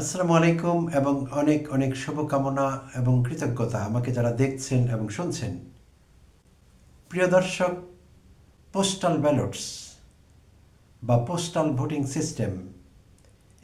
আসসালামু আলাইকুম এবং অনেক অনেক শুভকামনা এবং কৃতজ্ঞতা আমাকে যারা দেখছেন এবং শুনছেন। প্রিয় দর্শক পোস্টাল ব্যালটস বা পোস্টাল ভোটিং সিস্টেম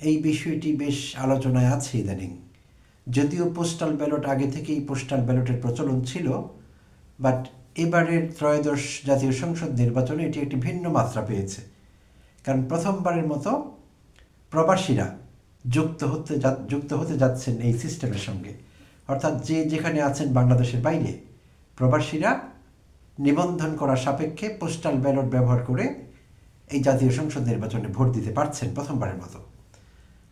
এই বিষয়টি বেশ আলোচনায় আছে ইদানিং। যদিও পোস্টাল ব্যালট আগে থেকেই পোস্টাল ব্যালটের প্রচলন ছিল বাট এবারের ত্রয়োদশ জাতীয় সংসদ নির্বাচনে এটি একটি ভিন্ন মাত্রা পেয়েছে। কারণ প্রথমবারের মতো প্রবাসীরা যুক্ত হতে যুক্ত হতে যাচ্ছেন এই সিস্টেমের সঙ্গে। অর্থাৎ যে যেখানে আছেন বাংলাদেশের বাইরে, প্রবাসীরা নিবন্ধন করা সাপেক্ষে পোস্টাল ব্যালট ব্যবহার করে এই জাতীয় সংসদ নির্বাচনে ভোট দিতে পারছেন প্রথমবারের মতো।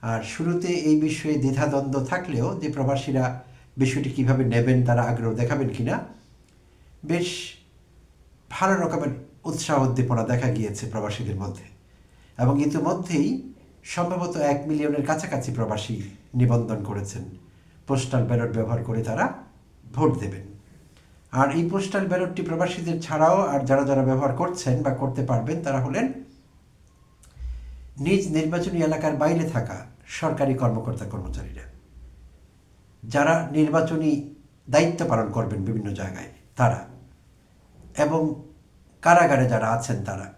আর শুরুতে এই বিষয়ে দ্বিধাদ্বন্দ্ব থাকলেও যে প্রবাসীরা বিষয়টি কীভাবে নেবেন, তারা আগ্রহ দেখাবেন কিনা, বেশ ভালো রকমের উৎসাহ উদ্দীপনা দেখা গিয়েছে প্রবাসীদের মধ্যে। এবং ইতিমধ্যেই সম্ভবত এক মিলিয়নের কাছাকাছি প্রবাসী নিবন্ধন করেছেন। পোস্টাল ব্যালট ব্যবহার করে তারা ভোট দেবেন। আর এই পোস্টাল ব্যালটটি প্রবাসীদের ছাড়াও আর যারা যারা ব্যবহার করছেন বা করতে পারবেন তারা হলেন নিজ নির্বাচনী এলাকার বাইরে থাকা সরকারি কর্মকর্তা কর্মচারীরা। যারা নির্বাচনী দায়িত্ব পালন করবেন বিভিন্ন জায়গায়, তারা। এবং কারাগারে যারা আছেন তারা।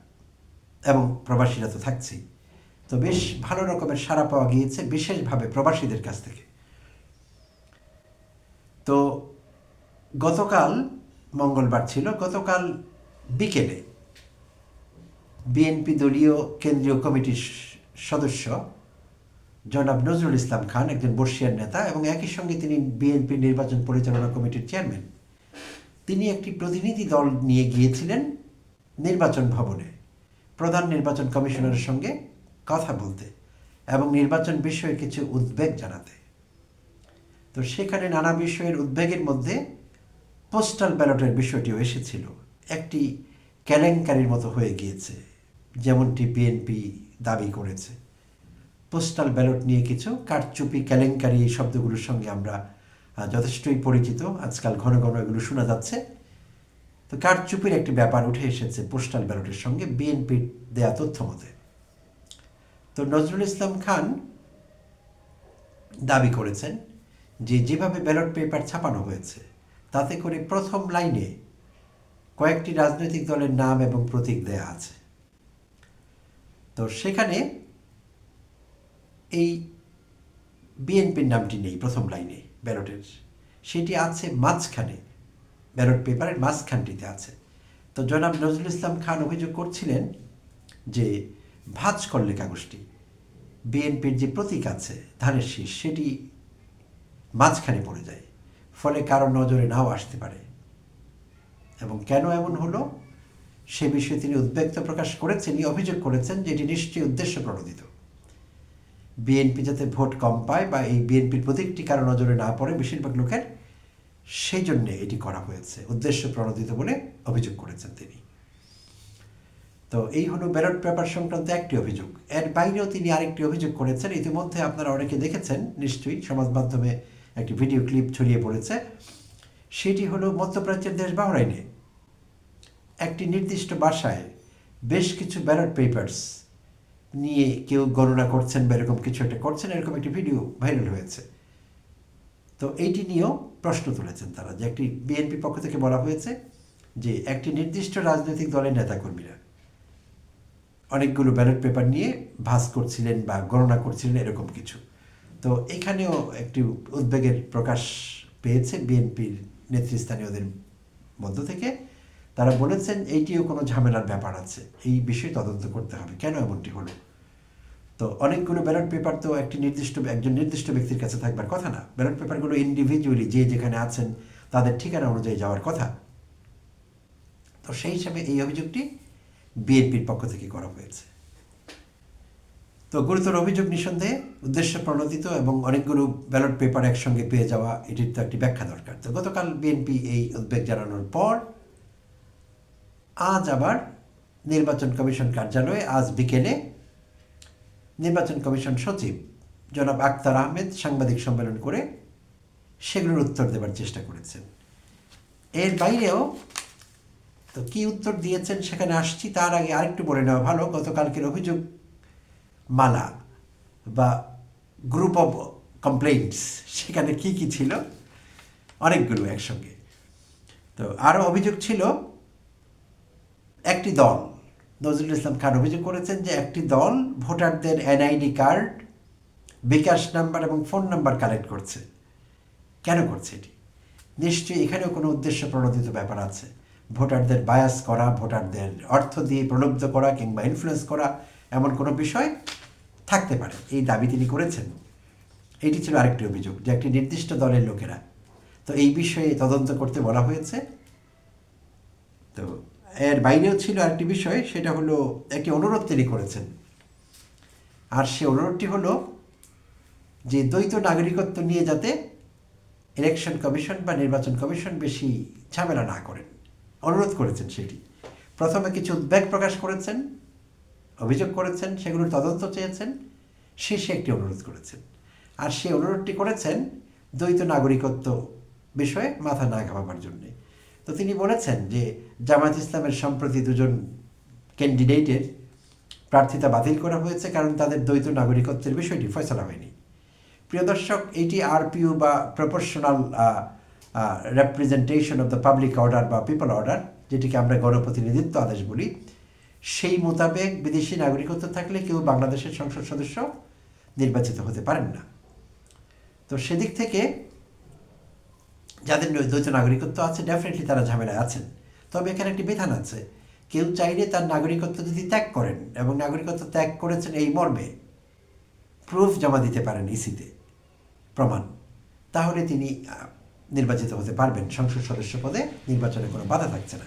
এবং প্রবাসীরা তো থাকছেই। তো বেশ ভালো রকমের সাড়া পাওয়া গিয়েছে বিশেষভাবে প্রবাসীদের কাছ থেকে। তো গতকাল মঙ্গলবার ছিল, গতকাল বিকেলে বিএনপি দলীয় কেন্দ্রীয় কমিটির সদস্য জনাব নজরুল ইসলাম খান, একজন বর্ষিয়ার নেতা, এবং একই সঙ্গে তিনি বিএনপি নির্বাচন পরিচালনা কমিটির চেয়ারম্যান। তিনি একটি প্রতিনিধি দল নিয়ে গিয়েছিলেন নির্বাচন ভবনে। প্রধান নির্বাচন কমিশনারের সঙ্গে কথা বলতে এবং নির্বাচন বিষয়ে কিছু উদ্বেগ জানাতে। তো সেখানে নানা বিষয়ের উদ্বেগের মধ্যে পোস্টাল ব্যালটের বিষয়টিও এসেছিল। একটি কেলেঙ্কারির মতো হয়ে গিয়েছে, যেমনটি বিএনপি দাবি করেছে। পোস্টাল ব্যালট নিয়ে কিছু কারচুপি, কেলেঙ্কারি এই শব্দগুলোর সঙ্গে আমরা যথেষ্টই পরিচিত। আজকাল ঘন ঘন এগুলো শোনা যাচ্ছে। তো কারচুপির একটি ব্যাপার উঠে এসেছে পোস্টাল ব্যালটের সঙ্গে বিএনপির দেয়া তথ্য মতে। তো নজরুল ইসলাম খান দাবি করেছেন যে যেভাবে ব্যালট পেপার ছাপানো হয়েছে, তাতে করে প্রথম লাইনে কয়েকটি রাজনৈতিক দলের নাম এবং প্রতীক দেয়া আছে। তো সেখানে এই বিএনপির নামটি নেই প্রথম লাইনে ব্যালটের। সেটি আছে মাঝখানে, ব্যালট পেপারের মাঝখানটিতে আছে। তো জনাব নজরুল ইসলাম খান অভিযোগ করছিলেন যে ভাঁজ করলে কাগজটি। বিএনপির যে প্রতীক আছে, ধানের শীষ, সেটি মাঝখানে পড়ে যায়, ফলে কারও নজরে নাও আসতে পারে। এবং কেন এমন হলো? সে বিষয়ে তিনি উদ্বেগতা প্রকাশ করেছেন অভিযোগ করেছেন যে এটি নিশ্চয়ই উদ্দেশ্য প্রণোদিত। বিএনপি যাতে ভোট কম পায় বা এই বিএনপির প্রতীকটি কারও নজরে না পড়ে, বেশিরভাগ লোকের সেই জন্যে এটি করা হয়েছে, উদ্দেশ্য প্রণোদিত বলে অভিযোগ করেছেন তিনি। তো এই হলো ব্যালট পেপার সংক্রান্ত একটি অভিযোগ। এর বাইরেও তিনি আরেকটি অভিযোগ করেছেন। ইতিমধ্যে আপনারা অনেকে দেখেছেন, নিশ্চয়ই সমাজ মাধ্যমে একটি ভিডিও ক্লিপ ছড়িয়ে পড়েছে। সেটি হলো মধ্যপ্রাচ্যের দেশ বাহরাইনে। একটি নির্দিষ্ট বাসায় বেশ কিছু ব্যালট পেপার্স নিয়ে কেউ গণনা করছেন বা এরকম কিছু একটা করছেন, এরকম একটি ভিডিও ভাইরাল হয়েছে। তো এইটি নিয়েও প্রশ্ন তুলেছেন তারা যে একটি বিএনপি পক্ষ থেকে বলা হয়েছে যে একটি নির্দিষ্ট রাজনৈতিক দলের নেতাকর্মীরা অনেকগুলো ব্যালট পেপার নিয়ে ভাস করছিলেন বা গণনা করছিলেন, এরকম কিছু। তো এখানেও একটি উদ্বেগের প্রকাশ পেয়েছে বিএনপির নেতৃস্থানীয়দের মধ্য থেকে। তারা বলেছেন, এইটিও কোনো ঝামেলার ব্যাপার আছে। এই বিষয়ে তদন্ত করতে হবে। কেন এমনটি হলো? তো অনেকগুলো ব্যালট পেপার তো একটি নির্দিষ্ট, একজন নির্দিষ্ট ব্যক্তির কাছে থাকবার কথা না। ব্যালট পেপারগুলো ইন্ডিভিজুয়ালি যে যেখানে আছেন, তাদের ঠিকানা অনুযায়ী যাওয়ার কথা। তো সেই হিসাবে এই অভিযোগটি বিএনপির পক্ষ থেকে করা হয়েছে। তো গুরুতর অভিযোগ নিঃসন্দেহে উদ্দেশ্য প্রণোদিত এবং অনেকগুলো ব্যালট পেপার একসঙ্গে পেয়ে যাওয়া, এটির তো একটি ব্যাখ্যা দরকার। তো গতকাল বিএনপি এই উদ্বেগ জানানোর পর আজ আবার নির্বাচন কমিশন কার্যালয়ে আজ বিকেলে নির্বাচন কমিশন সচিব জনাব আক্তার আহমেদ সাংবাদিক সম্মেলন করে সেগুলোর উত্তর দেবার চেষ্টা করেছেন। এর বাইরেও তো কি উত্তর দিয়েছেন? সেখানে আসছি, তার আগে আরেকটু বলে নেওয়া ভালো। গতকালকের অভিযোগ মালা বা গ্রুপ অফ কমপ্লেইন্টস সেখানে কি কি ছিল? অনেকগুলো একসঙ্গে। তো আরও অভিযোগ ছিল, একটি দল, নজরুল ইসলাম খান অভিযোগ করেছেন যে একটি দল ভোটারদের এনআইডি কার্ড, বিকাশ নাম্বার এবং ফোন নাম্বার কালেক্ট করছে। কেন করছে এটি? নিশ্চয়ই এখানেও কোনো উদ্দেশ্য প্রণোদিত ব্যাপার আছে। ভোটারদের বায়াস করা, ভোটারদের অর্থ দিয়ে প্রলুব্ধ করা কিংবা ইনফ্লুয়েন্স করা এমন কোনো বিষয় থাকতে পারে। এই দাবি তিনি করেছেন। এটি ছিল আরেকটি অভিযোগ যে একটি নির্দিষ্ট দলের লোকেরা। তো এই বিষয়ে তদন্ত করতে বলা হয়েছে। তো এর বাইরেও ছিল আরেকটি বিষয়, সেটা হলো একটি অনুরোধ তিনি করেছেন। আর সে অনুরোধটি হলো যে দ্বৈত নাগরিকত্ব নিয়ে যাতে ইলেকশন কমিশন বা নির্বাচন কমিশন বেশি ঝামেলা না করেন। অনুরোধ করেছেন সেটি। প্রথমে কিছু উদ্বেগ প্রকাশ করেছেন, অভিযোগ করেছেন, সেগুলোর তদন্ত চেয়েছেন, শেষে একটি অনুরোধ করেছেন। আর সেই অনুরোধটি করেছেন দ্বৈত নাগরিকত্ব বিষয়ে মাথা না ঘামাবার জন্যে। তো তিনি বলেছেন যে জামাত ইসলামের সম্প্রতি দুজন ক্যান্ডিডেটের প্রার্থিতা বাতিল করা হয়েছে কারণ তাদের দ্বৈত নাগরিকত্বের বিষয়টি ফয়সলা হয়নি। প্রিয় দর্শক এইটি আরপিইউ বা proportional representation of the public order বা পিপল অর্ডার যেটিকে আমরা গণপ্রতিনিধিত্ব আদেশ বলি, সেই মোতাবেক বিদেশি নাগরিকত্ব থাকলে কেউ বাংলাদেশের সংসদ সদস্য নির্বাচিত হতে পারেন না। তো সেদিক থেকে যাদের দ্বৈত নাগরিকত্ব আছে ডেফিনেটলি তারা ঝামেলায় আছেন। তবে এখানে একটি বিধান আছে, কেউ চাইলে তার নাগরিকত্ব যদি ত্যাগ করেন এবং নাগরিকত্ব ত্যাগ করেছেন এই মর্মে প্রুফ জমা দিতে পারেন ইসিতে প্রমাণ। তাহলে তিনি নির্বাচিত হতে পারবেন। সংসদ সদস্য পদে নির্বাচনে কোনো বাধা থাকছে না।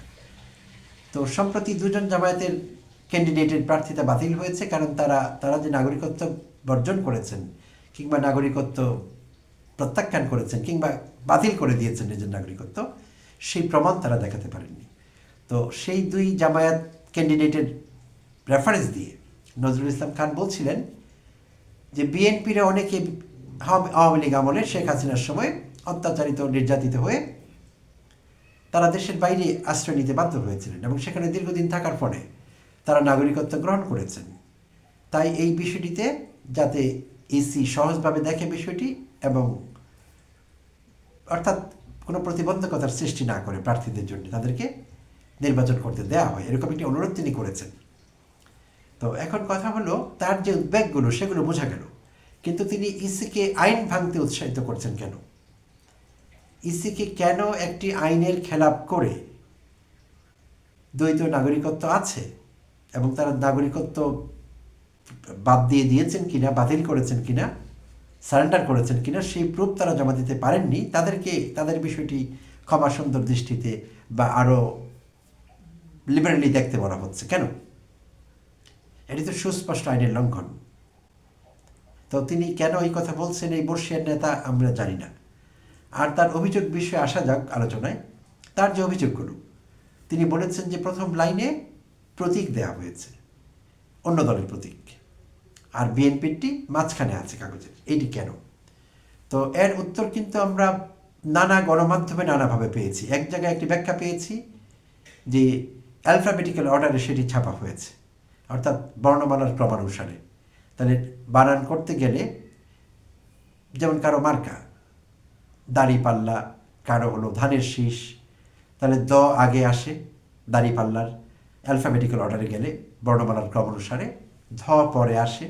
তো সম্প্রতি দুজন জামায়াতের ক্যান্ডিডেটের প্রার্থিতা বাতিল হয়েছে, কারণ তারা তারা যে নাগরিকত্ব বর্জন করেছেন কিংবা নাগরিকত্ব প্রত্যাখ্যান করেছেন কিংবা বাতিল করে দিয়েছেন নিজের নাগরিকত্ব, সেই প্রমাণ তারা দেখাতে পারেননি। তো সেই দুই জামায়াত ক্যান্ডিডেটের রেফারেন্স দিয়ে নজরুল ইসলাম খান বলছিলেন যে, বিএনপির অনেকে আওয়ামী লীগ আমলে শেখ হাসিনার সময় অত্যাচারিত, নির্যাতিত হয়ে তারা দেশের বাইরে আশ্রয় নিতে বাধ্য হয়েছিলেন এবং সেখানে দীর্ঘদিন থাকার ফলে তারা নাগরিকত্ব গ্রহণ করেছেন। তাই এই বিষয়টিতে যাতে ইসি সহজভাবে দেখে বিষয়টি এবং অর্থাৎ কোনো প্রতিবন্ধকতার সৃষ্টি না করে প্রার্থীদের জন্য তাদেরকে নির্বাচন করতে দেওয়া হয়, এরকম একটি অনুরোধ তিনি করেছেন। তো এখন কথা হলো, তার যে উদ্বেগগুলো সেগুলো বোঝা গেল। কিন্তু তিনি ইসিকে আইন ভাঙতে উৎসাহিত করছেন কেন? ইসিকে কেন একটি আইনের খেলাপ করে দ্বৈত নাগরিকত্ব আছে এবং তারা নাগরিকত্ব বাদ দিয়ে দিয়েছেন কিনা, বাতিল করেছেন কিনা, সারেন্ডার করেছেন কিনা, সেই প্রুফ তারা জমা দিতে পারেননি। তাদেরকে, তাদের বিষয়টি ক্ষমা সুন্দর দৃষ্টিতে বা আরও লিবারেলি দেখতে বলা হচ্ছে। কেন? এটি তো সুস্পষ্ট আইনের লঙ্ঘন। তো তিনি কেন এই কথা বলছেন? এই বর্ষিয়ার নেতা আমরা জানি না। আর তার অভিযোগ বিষয়ে আসা যাক আলোচনায়, তার যে অভিযোগগুলো। তিনি বলেছেন যে প্রথম লাইনে প্রতীক দেওয়া হয়েছে, অন্য দলের প্রতীক। আর বিএনপিরটি মাঝখানে আছে কাগজের, এইটি কেন? তো এর উত্তর কিন্তু আমরা নানা গণমাধ্যমে নানাভাবে পেয়েছি। এক জায়গায় একটি ব্যাখ্যা পেয়েছি যে অ্যালফাবেটিক্যাল অর্ডারে সেটি ছাপা হয়েছে, অর্থাৎ বর্ণমালার ক্রমানুসারে। তাহলে বানান করতে গেলে যেমন কারও মার্কা দাড়ি পাল্লা কারও হলো ধানের শীষ, তাহলে দ আগে আসে দাড়ি পাল্লার অ্যালফাবেটিক্যাল অর্ডারে গেলে বর্ণমালার ক্রম অনুসারে ধ পরে আসে।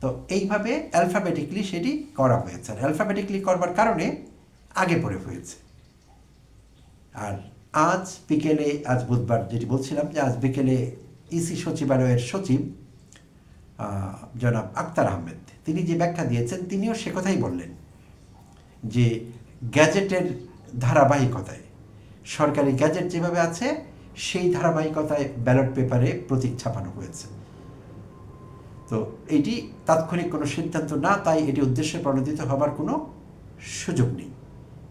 তো এইভাবে অ্যালফাবেটিকলি সেটি করা হয়েছে। আর অ্যালফাবেটিকলি করবার কারণে আগে পরে হয়েছে। আর আজ বিকেলে, আজ বুধবার যেটি বলছিলাম যে আজ বিকেলে ইসি সচিবালয়ের সচিব জনাব আক্তার আহমেদ, তিনি যে ব্যাখ্যা দিয়েছেন তিনিও সে কথাই বললেন যে গ্যাজেটের ধারাবাহিকতায়। সরকারি গ্যাজেট যেভাবে আছে, সেই ধারাবাহিকতায় ব্যালট পেপারে প্রতীক ছাপানো হয়েছে। তো এটি তাৎক্ষণিক কোনো সিদ্ধান্ত না, তাই এটি উদ্দেশ্যে প্রণোদিত হবার কোনো সুযোগ নেই।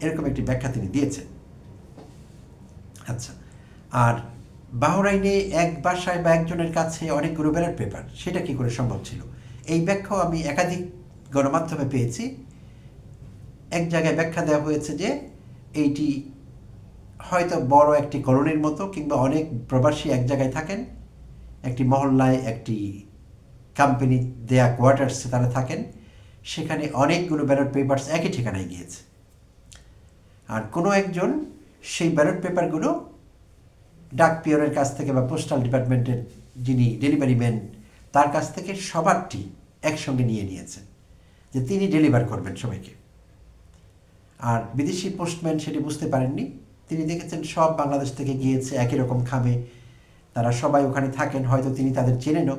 এরকম একটি ব্যাখ্যা তিনি দিয়েছেন। আচ্ছা আর বাহরাইনে এক বাসায় বা একজনের কাছে অনেকগুলো ব্যালট পেপার, সেটা কি করে সম্ভব ছিল? এই ব্যাখ্যাও আমি একাধিক গণমাধ্যমে পেয়েছি। এক জায়গায় ব্যাখ্যা দেওয়া হয়েছে যে এইটি হয়তো বড় একটি কলোনির মতো কিংবা অনেক প্রবাসী এক জায়গায় থাকেন, একটি মহল্লায় একটি কোম্পানি দেয়া কোয়ার্টার্সে তারা থাকেন, সেখানে অনেকগুলো ব্যালট পেপারস একই ঠিকানায় গিয়েছে। আর কোনো একজন সেই ব্যালট পেপারগুলো ডাক পিয়নের কাছ থেকে বা পোস্টাল ডিপার্টমেন্টের যিনি ডেলিভারি ম্যান তার কাছ থেকে সবারটি একসঙ্গে নিয়ে নিয়েছেন, যে তিনি ডেলিভার করবেন সবাইকে। আর বিদেশি পোস্টম্যান সেটি বুঝতে পারেননি। তিনি দেখেছেন সব বাংলাদেশ থেকে গিয়েছে একই রকম খামে। তারা সবাই ওখানে থাকেন, হয়তো তিনি তাদের চেনেনও।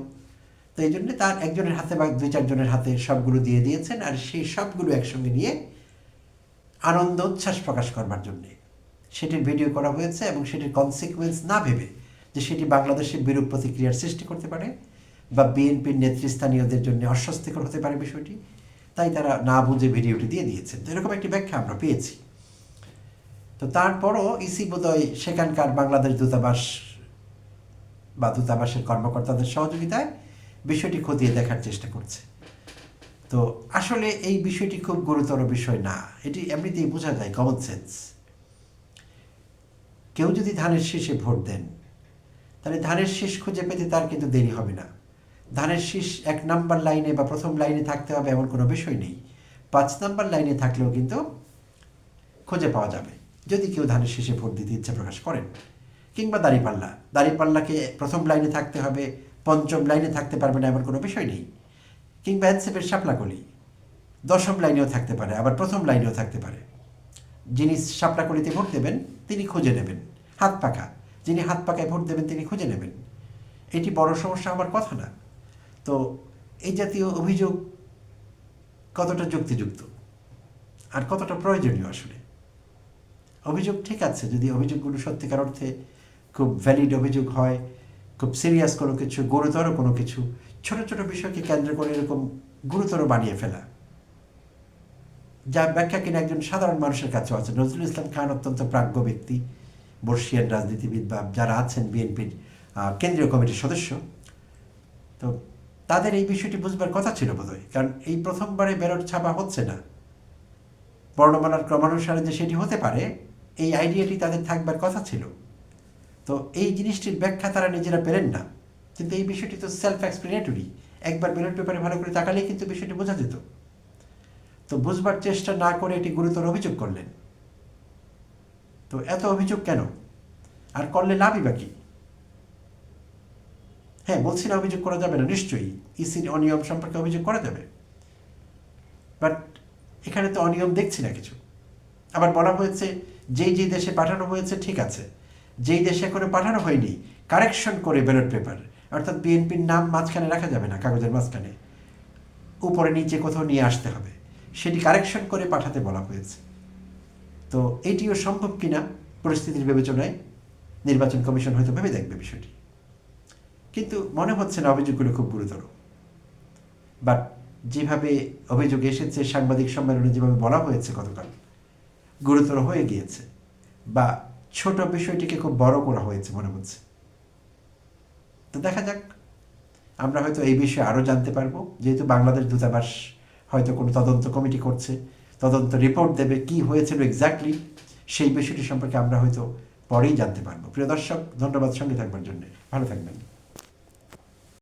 তো এই জন্য তার একজনের হাতে বা দুই চারজনের হাতে সবগুলো দিয়ে দিয়েছেন আর সেই সবগুলো একসঙ্গে নিয়ে আনন্দ, উচ্ছ্বাস প্রকাশ করবার জন্যে। সেটির ভিডিও করা হয়েছে এবং সেটির কনসিকুয়েন্স না ভেবে যে সেটি বাংলাদেশে বিরূপ প্রতিক্রিয়ার সৃষ্টি করতে পারে বা বিএনপির নেতৃস্থানীয়দের জন্য অস্বস্তিকর হতে পারে বিষয়টি। তাই তারা না বুঝে ভিডিওটি দিয়ে দিয়েছেন। তো এরকম একটি ব্যাখ্যা আমরা পেয়েছি। তো তারপরও ইসি বোধহয় সেখানকার বাংলাদেশ দূতাবাস বা দূতাবাসের কর্মকর্তাদের সহযোগিতায় বিষয়টি খতিয়ে দেখার চেষ্টা করছে। তো আসলে এই বিষয়টি খুব গুরুতর বিষয় না, এটি এমনিতেই বোঝা যায় কমন সেন্স কেউ যদি ধানের শীষে ভোট দেন, তাহলে ধানের শীষ খুঁজে পেতে তার কিন্তু দেরি হবে না। ধানের শীষ এক নাম্বার লাইনে বা প্রথম লাইনে থাকতে হবে এমন কোনো বিষয় নেই। পাঁচ নাম্বার লাইনে থাকলেও কিন্তু খুঁজে পাওয়া যাবে, যদি কেউ ধানের শীষে ভোট দিতে ইচ্ছা প্রকাশ করেন। কিংবা দাঁড়িপাল্লা, দাঁড়িপাল্লাকে প্রথম লাইনে থাকতে হবে, পঞ্চম লাইনে থাকতে পারবে না এমন কোনো বিষয় নেই। কিংবা এনসেপের শাপলাকলি, দশম লাইনেও থাকতে পারে, আবার প্রথম লাইনেও থাকতে পারে। যিনি শাপলাকলিতে ভোট দেবেন, তিনি খুঁজে নেবেন, হাত পাকা। যিনি হাত পাকায় ভোট দেবেন, তিনি খুঁজে নেবেন। এটি বড় সমস্যা আমার কথা না। তো এই জাতীয় অভিযোগ কতটা যুক্তিযুক্ত? আর কতটা প্রয়োজনীয় আসলে? অভিযোগ ঠিক আছে, যদি অভিযোগগুলো সত্যিকার অর্থে খুব ভ্যালিড অভিযোগ হয়, খুব সিরিয়াস কোনো কিছু, গুরুতর কোনো কিছু, ছোট ছোট বিষয়কে কেন্দ্র করে এরকম গুরুতর বানিয়ে ফেলা। যা ব্যাখ্যা কিনা একজন সাধারণ মানুষের কাছেও আছে। নজরুল ইসলাম খান অত্যন্ত প্রাজ্ঞ ব্যক্তি, বর্ষিয়ান রাজনীতিবিদ বা যারা আছেন বিএনপির কেন্দ্রীয় কমিটির সদস্য। তো তাদের এই বিষয়টি বুঝবার কথা ছিল বোধহয়। কারণ এই প্রথমবারে ব্যালট ছাপা হচ্ছে না। বর্ণমালার ক্রমানুসারে যে সেটি হতে পারে, এই আইডিয়াটি তাদের থাকবার কথা ছিল। তো এই জিনিসটির ব্যাখ্যা তারা নিজেরা পেলেন না। কিন্তু এই বিষয়টি তো সেলফ এক্সপ্লেনেটরি একবার ব্যালট পেপারে ভালো করে তাকালেই কিন্তু বিষয়টি বোঝা যেত। তো বুঝবার চেষ্টা না করে এটি গুরুতর অভিযোগ করলেন। তো এত অভিযোগ কেন? আর করলে লাভই বা বাকি হ্যাঁ বলছি না অভিযোগ করা যাবে না, নিশ্চয়ই। ইসির অনিয়ম সম্পর্কে অভিযোগ করা যাবে। বাট এখানে তো অনিয়ম দেখছি না কিছু। আবার বলা হয়েছে, যেই যেই দেশে পাঠানো হয়েছে, ঠিক আছে। যেই দেশে এখনও পাঠানো হয়নি কারেকশন করে ব্যালট পেপার অর্থাৎ বিএনপির নাম মাঝখানে রাখা যাবে না, কাগজের মাঝখানে। উপরে নিচে কোথাও নিয়ে আসতে হবে। সেটি কারেকশন করে পাঠাতে বলা হয়েছে। তো এটিও সম্ভব কিনা পরিস্থিতির বিবেচনায়? নির্বাচন কমিশন হয়তো ভেবে দেখবে বিষয়টি। কিন্তু মনে হচ্ছে না অভিযোগগুলো খুব গুরুতর। বাট যেভাবে অভিযোগ এসেছে, সাংবাদিক সম্মেলনে যেভাবে বলা হয়েছে গতকাল, গুরুতর হয়ে গিয়েছে বা ছোট বিষয়টিকে খুব বড় করা হয়েছে মনে হচ্ছে। তো দেখা যাক, আমরা হয়তো এই বিষয়ে আরও জানতে পারব। যেহেতু বাংলাদেশ দূতাবাস হয়তো কোনো তদন্ত কমিটি করছে, তদন্ত রিপোর্ট দেবে কি হয়েছিল এক্স্যাক্টলি সেই বিষয়টি সম্পর্কে আমরা হয়তো পরেই জানতে পারব। প্রিয় দর্শক, ধন্যবাদ সঙ্গে থাকবার জন্য। ভালো থাকবেন।